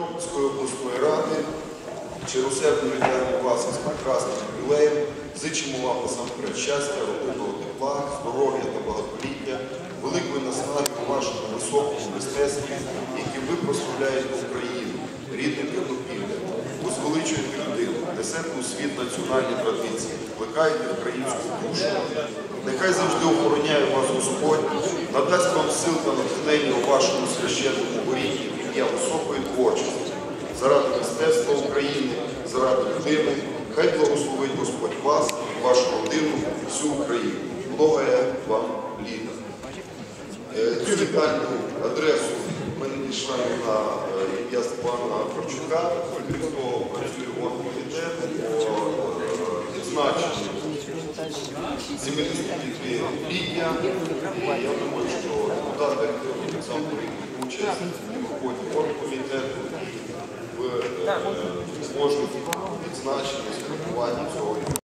Тернопільської обласної ради щиросердно вітаємо вас із прекрасним ювілеєм. Зичимо вам насамперед щастя, родинного тепла, здоров'я та багатоліття, великої наснаги у вашому високому мистецтві, яким ви прославляєте Україну, рідне Тернопілля, возвеличуєте людину, несете у світ національні традиції, плекаєте українську душу. Нехай завжди охороняє вас Господь, надасть вам сил та натхнення у вашому священному горінні ім'я високої творчості. України, заради людини, хай благословить Господь вас, вашу родину, всю Україну. Многое вам літа. Е, Цю вітальну адресу ми надійшла на е, ім'я Степана Кравчука, крім того, працює оргкомітет по е, відзначенню 75-ліття. І я думаю, що депутати так само приймуть участь в роботі можливості відзначення, святкування цього.